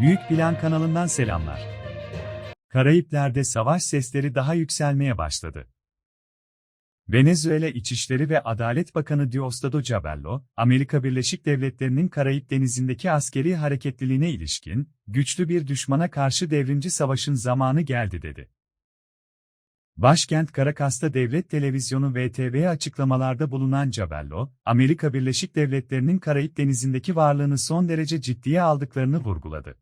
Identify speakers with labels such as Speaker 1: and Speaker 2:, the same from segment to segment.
Speaker 1: Büyük Plan kanalından selamlar. Karayipler'de savaş sesleri daha yükselmeye başladı. Venezuela İçişleri ve Adalet Bakanı Diosdado Cabello, Amerika Birleşik Devletleri'nin Karayip Denizi'ndeki askeri hareketliliğine ilişkin, güçlü bir düşmana karşı devrimci savaşın zamanı geldi dedi. Başkent Caracas'ta devlet televizyonu VTV'ye açıklamalarda bulunan Cabello, Amerika Birleşik Devletleri'nin Karayip Denizi'ndeki varlığını son derece ciddiye aldıklarını vurguladı.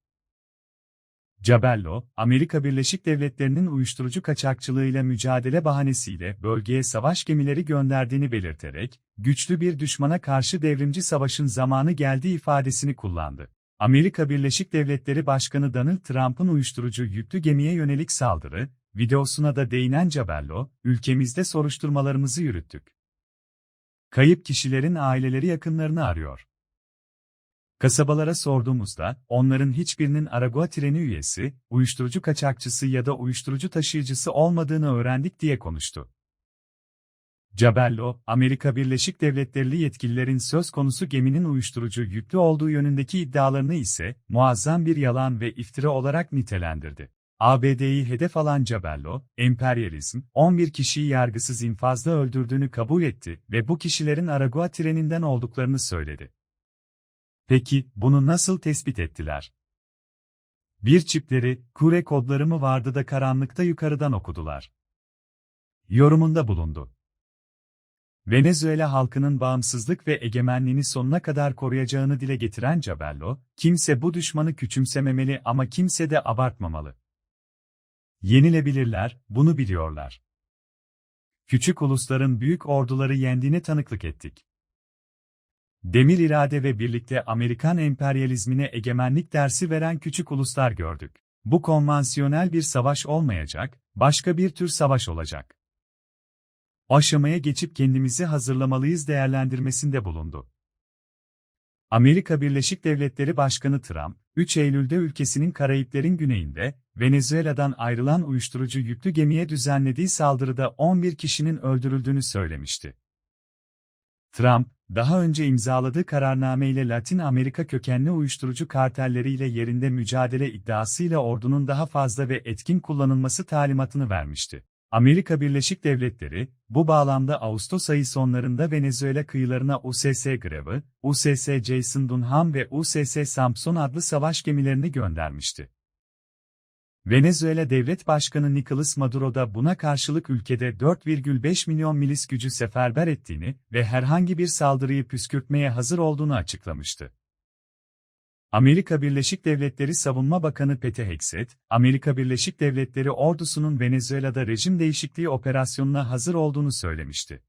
Speaker 1: Cabello, Amerika Birleşik Devletleri'nin uyuşturucu kaçakçılığıyla mücadele bahanesiyle bölgeye savaş gemileri gönderdiğini belirterek, güçlü bir düşmana karşı devrimci savaşın zamanı geldiği ifadesini kullandı. Amerika Birleşik Devletleri Başkanı Donald Trump'ın uyuşturucu yüklü gemiye yönelik saldırı, videosuna da değinen Cabello, ülkemizde soruşturmalarımızı yürüttük. Kayıp kişilerin aileleri yakınlarını arıyor. Kasabalara sorduğumuzda, onların hiçbirinin Aragua treni üyesi, uyuşturucu kaçakçısı ya da uyuşturucu taşıyıcısı olmadığını öğrendik diye konuştu. Cabello, Amerika Birleşik Devletleri yetkililerin söz konusu geminin uyuşturucu yüklü olduğu yönündeki iddialarını ise muazzam bir yalan ve iftira olarak nitelendirdi. ABD'yi hedef alan Cabello, emperyalizm, 11 kişiyi yargısız infazda öldürdüğünü kabul etti ve bu kişilerin Aragua treninden olduklarını söyledi. Peki, bunu nasıl tespit ettiler? Bir çipleri, kure kodları mı vardı da karanlıkta yukarıdan okudular? Yorumunda bulundu. Venezuela halkının bağımsızlık ve egemenliğini sonuna kadar koruyacağını dile getiren Cabello, kimse bu düşmanı küçümsememeli ama kimse de abartmamalı. Yenilebilirler, bunu biliyorlar. Küçük ulusların büyük orduları yendiğine tanıklık ettik. Demir irade ve birlikte Amerikan emperyalizmine egemenlik dersi veren küçük uluslar gördük. Bu konvansiyonel bir savaş olmayacak, başka bir tür savaş olacak. Aşamaya geçip kendimizi hazırlamalıyız değerlendirmesinde bulundu. Amerika Birleşik Devletleri Başkanı Trump, 3 Eylül'de ülkesinin Karayiplerin güneyinde, Venezuela'dan ayrılan uyuşturucu yüklü gemiye düzenlediği saldırıda 11 kişinin öldürüldüğünü söylemişti. Trump, daha önce imzaladığı kararnameyle Latin Amerika kökenli uyuşturucu kartelleriyle yerinde mücadele iddiasıyla ordunun daha fazla ve etkin kullanılması talimatını vermişti. Amerika Birleşik Devletleri, bu bağlamda Ağustos ayı sonlarında Venezuela kıyılarına USS Greve, USS Jason Dunham ve USS Samson adlı savaş gemilerini göndermişti. Venezuela Devlet Başkanı Nicolas Maduro da buna karşılık ülkede 4,5 milyon milis gücü seferber ettiğini ve herhangi bir saldırıyı püskürtmeye hazır olduğunu açıklamıştı. Amerika Birleşik Devletleri Savunma Bakanı Pete Hegseth, Amerika Birleşik Devletleri ordusunun Venezuela'da rejim değişikliği operasyonuna hazır olduğunu söylemişti.